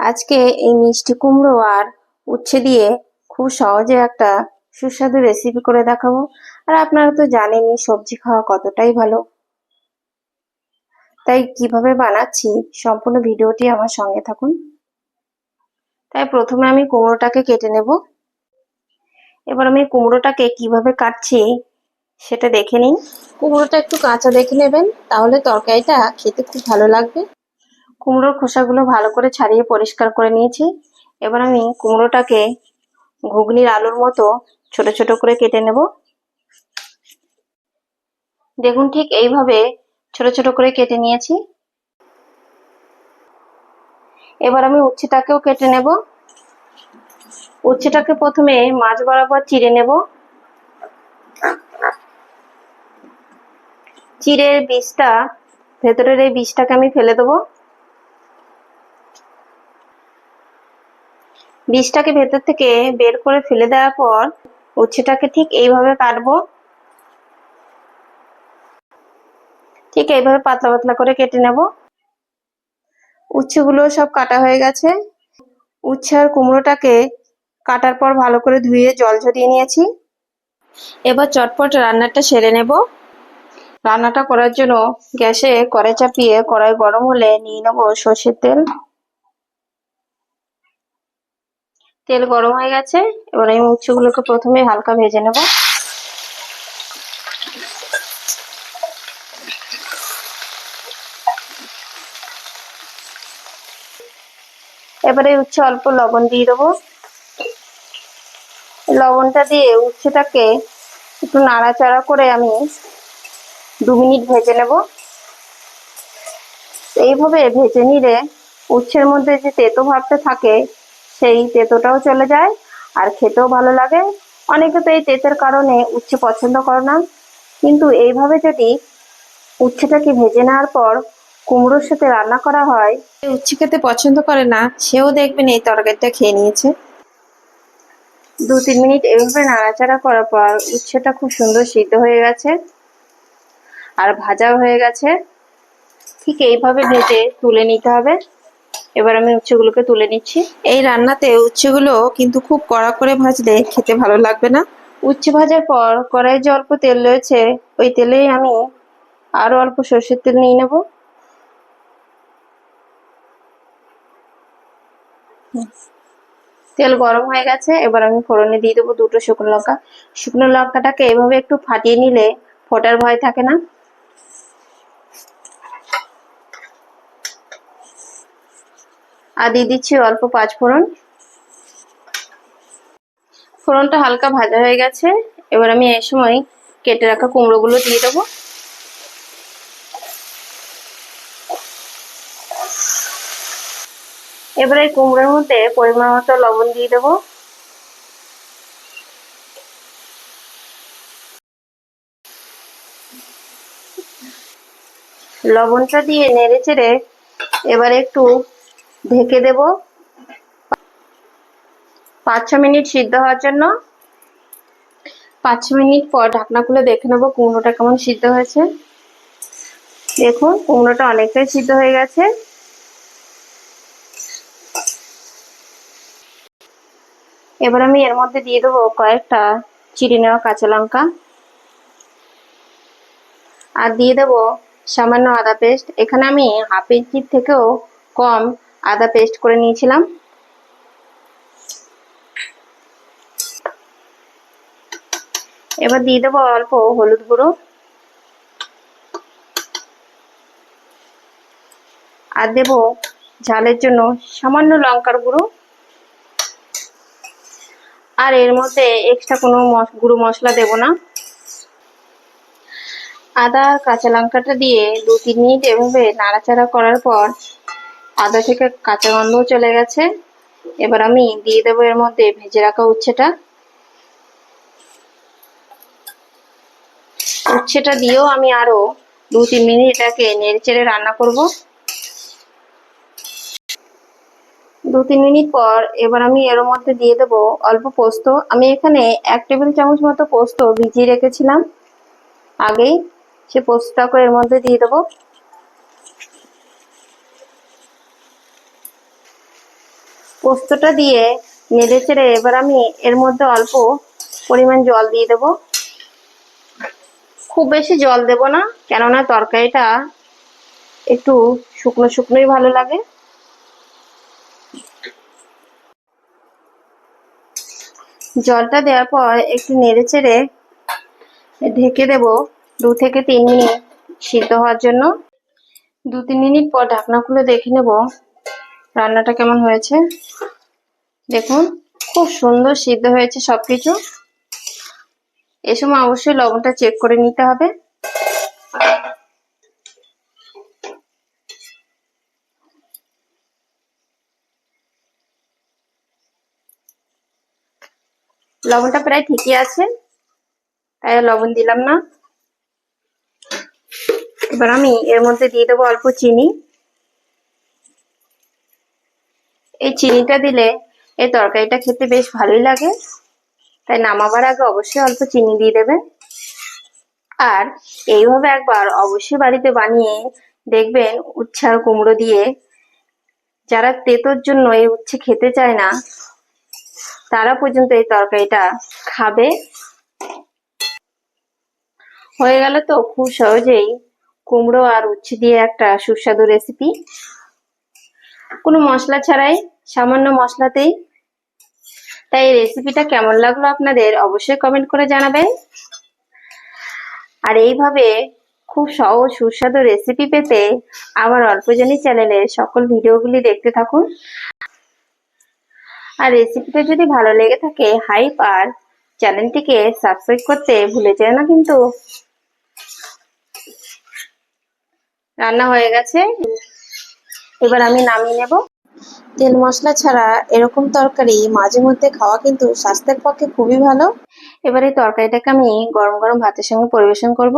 আজকে এই মিষ্টি কুমড়ো আর উচ্ছে দিয়ে খুব সহজে একটা সুস্বাদু রেসিপি করে দেখাবো। আর আপনারা তো জানেনই সবজি খাওয়া কতটাই ভালো। তাই কীভাবে বানাচ্ছি সম্পূর্ণ ভিডিওটি আমার সঙ্গে থাকুন। তাই প্রথমে আমি কুমড়োটাকে কেটে নেব। এবার আমি কুমড়োটাকে কীভাবে কাটছি সেটা দেখে নিন। কুমড়োটা একটু কাঁচা দেখে নেবেন, তাহলে তরকারিটা খেতে খুব ভালো লাগবে। কুমড়োর খোসাগুলো ভালো করে ছাড়িয়ে পরিষ্কার করে নিয়েছি। এবার আমি কুমড়োটাকে ঘুগনির আলুর মতো ছোট ছোট করে কেটে নেব। দেখুন ঠিক এইভাবে ছোট ছোট করে কেটে নিয়েছি। এবার আমি উচ্ছেটাকেও কেটে নেব। উচ্ছেটাকে প্রথমে মাছ বরাবর চিড়ে নেব। চিড়ের বীজটা ভেতরের এই বীজটাকে আমি ফেলে দেবো। বীজটাকে ভেতর থেকে বের করে ফেলে দেওয়ার পর উচ্ছেটাকে ঠিক এইভাবে কাটবো। ঠিক এইভাবে পাতলা পাতলা করে কেটে নেব। উচ্ছেগুলো সব কাটা হয়ে গেছে। উচ্ছে আর কুমড়োটাকে কাটার পর ভালো করে ধুয়ে জল ঝরিয়ে নিয়েছি। এবার চটপট রান্নাটা সেরে নেব। রান্নাটা করার জন্য গ্যাসে কড়াই চাপিয়ে কড়াই গরম হলে নিয়ে নেব সর্ষের তেল। তেল গরম হয়ে গেছে। এবার আমি উচ্ছেগুলোকে প্রথমে হালকা ভেজে নেব। এবারে উচ্ছে অল্প লবণ দিয়ে দেবো। লবণটা দিয়ে উচ্ছেটাকে একটু নাড়াচাড়া করে আমি দু মিনিট ভেজে নেব। এইভাবে ভেজে নিলে উচ্ছের মধ্যে যে তেতো ভাবটা থাকে সেই তেতোটাও চলে যায় আর খেতেও ভালো লাগে। অনেকে তো এই তেতের কারণে উচ্ছে পছন্দ করে না। কিন্তু এইভাবে যদি উচ্ছেটাকে ভেজে নেওয়ার পর কুমড়োর সাথে রান্না করা হয় উচ্ছে খেতে পছন্দ করে না সেও দেখবেন এই তরকারিটা খেয়ে নিয়েছে। দু তিন মিনিট এভাবে নাড়াচাড়া করার পর উচ্ছেটা খুব সুন্দর সিদ্ধ হয়ে গেছে আর ভাজাও হয়ে গেছে। ঠিক এইভাবে ভেজে তুলে নিতে হবে। এবার আমি উচ্ছেগুলোকে তুলে নিচ্ছি। এই রান্নাতে উচ্ছেগুলো কিন্তু খুব কড়া করে ভাজলে খেতে ভালো লাগবে না। উচ্ছে ভাজার পর কড়াই যে অল্প তেল রয়েছে, ওই তেলেই আমি আরও অল্প সর্ষের তেল নিয়ে নেব। তেল গরম হয়ে গেছে, এবার আমি ফোড়নে দিয়ে দেবো দুটো শুকনো লঙ্কা। শুকনো লঙ্কাটাকে এভাবে একটু ফাটিয়ে নিলে ফোটার ভয় থাকে না। আর দিয়ে দিচ্ছি অল্প পাঁচ ফোড়ন। ফোড়নটা হালকা ভাজা হয়ে গেছে। এবার আমি এই সময় কেটে রাখা কুমড়োগুলো দিয়ে দেবো। এবার এই কুমড়োর মধ্যে পরিমাণ মতো লবণ দিয়ে দেবো। লবণটা দিয়ে নেড়ে চেড়ে এবার একটু ঢেকে দেব। পাঁচ ছ মিনিট সিদ্ধ হওয়ার জন্য। পাঁচ ছ মিনিট পর ঢাকনা খুলে দেখে নেব কুমড়োটা কেমন সিদ্ধ হয়েছে। দেখুন, কুমড়োটা অনেকটাই সিদ্ধ হয়ে গেছে। এবার আমি এর মধ্যে দিয়ে দেবো কয়েকটা চিড়ে নেওয়া কাঁচা লঙ্কা। আর দিয়ে দেবো সামান্য আদা পেস্ট। এখানে আমি হাফ ইঞ্চির থেকেও কম আদা পেস্ট করে নিয়েছিলাম। এবার দিয়ে দেবো অল্প হলুদ গুঁড়ো। আর দেব ঝালের জন্য সামান্য লঙ্কার গুঁড়ো। আর এর মধ্যে এক্সট্রা কোনো গুঁড়ো মশলা দেব না। আদা কাঁচা লঙ্কাটা দিয়ে দু তিন মিনিট এভাবে নাড়াচাড়া করার পর আদা থেকে কাঁচা গন্ধও চলে গেছে। এবার আমি দিয়ে দেবো এর মধ্যে ভেজে রাখা উচ্ছেটা। উচ্ছেটা দিয়েও আমি আরও দু তিন মিনিট এটাকে নেড়ে চেড়ে রান্না করব। দু তিন মিনিট পর এবার আমি এর মধ্যে দিয়ে দেবো অল্প পোস্ত। আমি এখানে এক টেবিল চামচ মতো পোস্ত ভিজিয়ে রেখেছিলাম। আগেই সে পোস্তটাকে এর মধ্যে দিয়ে দেবো। পোস্তটা দিয়ে নেড়ে চেড়ে এবার আমি এর মধ্যে অল্প পরিমাণ জল দিয়ে দেব। খুব বেশি জল দেব না, কেননা তরকারিটা একটু শুকনো শুকনোই ভালো লাগে। জলটা দেওয়ার পর একটু নেড়ে চেড়ে ঢেকে দেব দু থেকে তিন মিনিট সিদ্ধ হওয়ার জন্য। দু তিন মিনিট পর ঢাকনা খুলে দেখে নেব রান্নাটা কেমন হয়েছে? দেখুন, খুব সুন্দর সিদ্ধ হয়েছে সব কিছু এ সময় অবশ্যই লবণটা চেক করে নিতে হবে। লবণটা প্রায় ঠিকই আছে, তাই লবণ দিলাম না। এবার আমি এর মধ্যে দিয়ে দেবো অল্প চিনি। এই চিনিটা দিলে এই তরকারিটা খেতে বেশ ভালোই লাগে। তাই নামাবার আগে অবশ্যই অল্প চিনি দিয়ে দেবেন। আর এইভাবে একবার অবশ্যই বাড়িতে বানিয়ে দেখবেন উচ্ছে আর কুমড়ো দিয়ে। যারা তেতোর জন্য এই উচ্ছে খেতে চায় না, তারা পর্যন্ত এই তরকারিটা খাবে। হয়ে গেল তো খুব সহজেই কুমড়ো আর উচ্ছে দিয়ে একটা সুস্বাদু রেসিপি কোনো মশলা ছাড়াই, সামান্য মশলাতেই। তাই রেসিপিটা কেমন লাগল আপনাদের অবশ্যই কমেন্ট করে জানাবেন। আর এইভাবে খুব সহজ, সুস্বাদু রেসিপি পেতে আমার অল্পজনী চ্যানেলে সকল ভিডিওগুলি দেখতে থাকুন। আর রেসিপিটা যদি ভালো লেগে থাকে হাইপ আর চ্যানেলটিকে সাবস্ক্রাইব করতে ভুলে যেও না কিন্তু। রান্না হয়ে গেছে। এবার আমি নামিয়ে নেব। তেল মশলা ছাড়া এরকম তরকারি মাঝে মধ্যে খাওয়া কিন্তু স্বাস্থ্যের পক্ষে খুবই ভালো। এবার এই তরকারিটাকে আমি গরম গরম ভাতের সঙ্গে পরিবেশন করব।